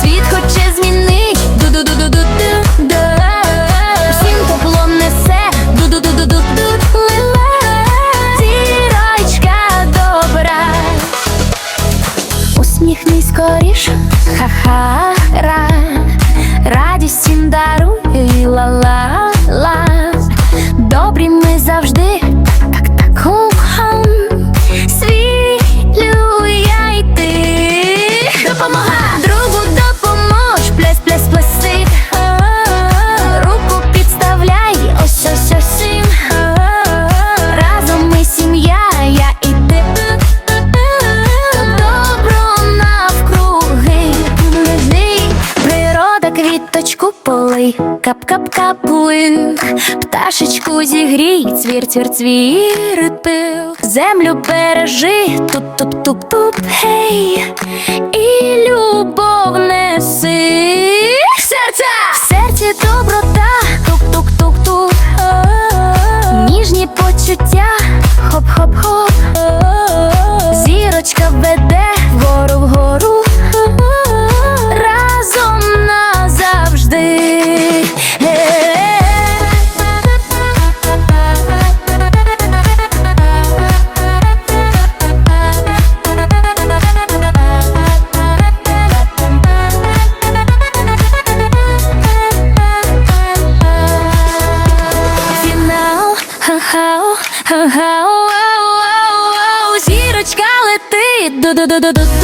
Світ хоче змінить. Всім тепло несе. Зірочка добра. Усміхнись скоріш, ха-ха, ра. Радість всім даруй, ла-ла-ла. Добрі ми завжди, так, так, так, квіточку полий Кап-кап-каплин. Пташечку зігрій, цвір, цвір, цвір, пил. Землю бережи, туп-туп-туп-туп, гей. І ха-хау, ха-хау, ау, ау, ау, зірочка летить, ду-ду-ду-ду-ду-ду